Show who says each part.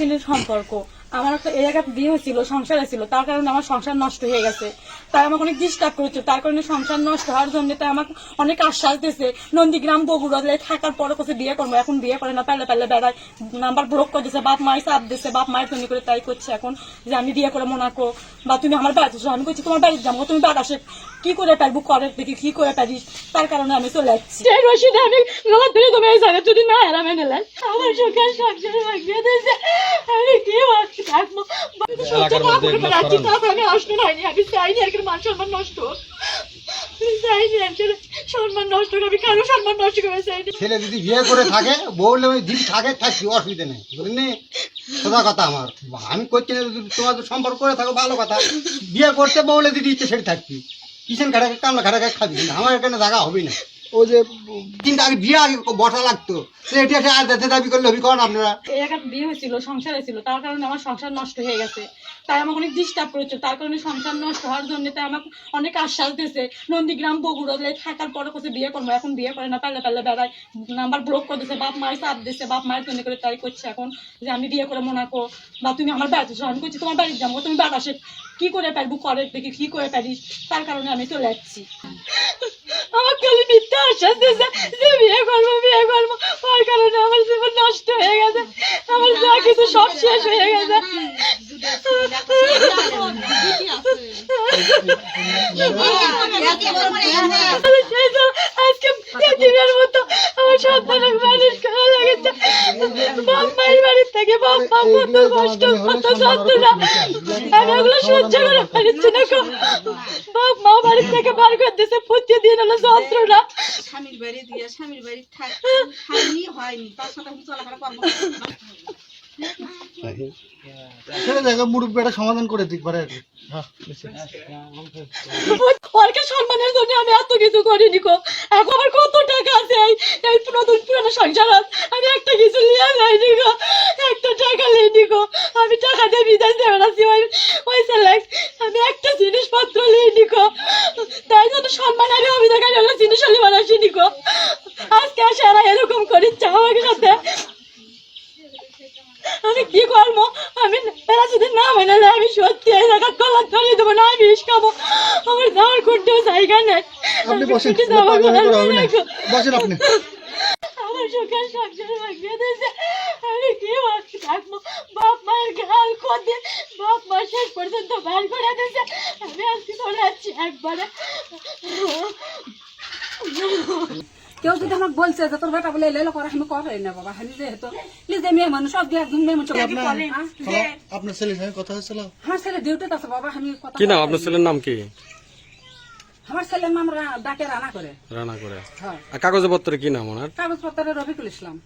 Speaker 1: দিনের সম্পর্ক। আমার একটা, এই জায়গায় বিয়ে হয়েছিল, সংসার ছিল তার কারণে আমার সংসার নষ্ট হয়ে গেছে। তাই আমাকে অনেক ডিস্টার্ব করেছে, তার কারণে সংসার নষ্ট হওয়ার জন্য তাই আমাকে অনেক আশ্বাস দিয়েছে। নন্দীগ্রাম, বগুড়া থাকার পরে কোথাও বিয়ে করব, এখন বিয়ে করে না, পারলে পারলে বেড়ায়। নাম্বার ব্লক করে দিয়েছে, বাপ মায়ের চাপ দিয়েছে, বাপ মায়ের জন্য করে তাই করছে এখন, যে আমি বিয়ে করে মোনাকো, বা তুমি আমার বাড়িতে আমি বলছি, তোমার বাড়িতে যাব তুমি বাড়ি কি করে পারব করে দেখি কি করে পারিস? তার কারণে আমি চলে যাচ্ছি। আমি তুমি যদি না আমার সংসারে আমি কি বাকি থাকব আমি তো সহ্য
Speaker 2: এলাকার মধ্যে এগুলো
Speaker 1: আমি আসতে হয়নি আমি চাইনি আর মান সম্মান নষ্ট। চাইনি সম্মান নষ্ট হোক, আমি কারও সম্মান নষ্ট করে চাইনি।
Speaker 3: ছেলে যদি বিয়ে করে থাকে বউলে ওই দিন থাকে থাকছি অসুবিধা নেই বুঝলি সোজা কথা আমার। আমি করছি না যদি তোমার সম্পর্ক করে থাকো ভালো কথা। বিয়ে করতে বউলে দিদি ইচ্ছে সেটা থাকবি কিষেন খাটাকে কামলা খাটাকে খাবি না আমার এখানে জায়গা হবে না। ও যে কিন্তু আগে বিয়ে আগে বসা লাগতো। সে আর যেতে দাবি করলে করেন আপনারা?
Speaker 1: বিয়ে হয়েছিল তার কারণে আমার সংসার নষ্ট হয়ে গেছে। তাই আমাকে অনেক ডিস্টার্ব করেছে, তার কারণে সংসার নষ্ট হওয়ার জন্য তাই আমাকে অনেক আশ্বাস দিয়েছে। নন্দীগ্রাম বগুড়া থাকার পরে কোথাও বিয়ে করব, এখন বিয়ে করে না, পারলে পারলে বেড়ায় নাম্বার ব্লক করে দিয়েছে, বাপ মায়ের চাপ দিয়েছে, বাপ মায়ের জন্য করে তাই করছে এখন। যে আমি বিয়ে করে মোনাকো বা তুমি আমার বাড়িতে। আমি করছি, তোমার বাড়িতে যাব, তুমি বাড়ি আসে কি করে পারব করে দেখি কি করে পারিস তার কারণে আমি চলে যাচ্ছি আমার খালি মিথ্যা আশ্বাস দিয়েছে যে বিয়ে করব বিয়ে করব। ওর কারণে আমার জীবন নষ্ট হয়ে গেছে। আমার যা কিছু সব শেষ হয়ে গেছে। আজকে এতিমের মতো আমার সন্তানের মানুষ করা লেগেছে বাপ মায়ের বাড়ির থেকে বাপ মা কত কষ্ট কত যন্ত্রণা আমি ওগুলো সহ্য করে পারছি না বাপ মা বাড়ির থেকে বার করে দিয়েছে প্রতিদিন হলো যন্ত্রণা
Speaker 4: স্বামীর বাড়ি দিয়ে স্বামীর বাড়ি থাক হয়নি তার সাথে চলাফেরা করব
Speaker 5: মুরব্বী একটা সমাধান করে
Speaker 1: সম্মানের জন্য আমি এত কিছু করিনি গো। এখন আমার কত টাকা আছে? এই নতুন পুরানো সংসার আমি একটা কিছু নিয়ে যাইনি গো। একটা টাকা নিইনি গো। আমি টাকা দিয়ে বিদায় দেবে না ওই ওই ছেলে, আমি একটা জিনিসপত্র নিইনি গো। তাই জন্য সম্মান আমি অভিযোগ জিনিস হলে বানাসিনি গো। আজকে আসে এরা এরকম করিচ্ছে আমাকে সাথে। আমি কি করব? আমি এরা যদি না মানে আমি সত্যি এই জায়গা কলার ধরিয়ে দেবো না আমি বিষ খাব। আমার যাওয়ার করতেও জায়গা নেই।
Speaker 5: আপনি বসেন বসেন আপনি।
Speaker 1: আমার সংসারে দিয়েছে। আমি কি বাকি থাকব? বাপ মায়ের গাল খোদে বাপ মা শেষ পর্যন্ত বার করে দিয়েছে। আমি আজকে চলে যাচ্ছি একবারে
Speaker 6: কেউ যদি আমাকে বলছে যে তোর বেটা বলে এলো করে আমি করে না বাবা? আমি যেহেতু নিজে মেয়ে মানুষ সব দিয়ে একদম মেয়ে মানুষ
Speaker 5: আপনার ছেলের সঙ্গে কথা হয়েছিল?
Speaker 6: আমার ছেলে ডিউটিতে আছে বাবা আমি কথা
Speaker 2: কি নাম? আপনার ছেলের নাম কি?
Speaker 6: আমার ছেলের নাম ডাকে রানা করে।
Speaker 2: রানা করে।
Speaker 6: হ্যাঁ।
Speaker 2: আর কাগজে পত্রে কি নাম ওনার?
Speaker 6: কাগজপত্রে রবিকুল ইসলাম।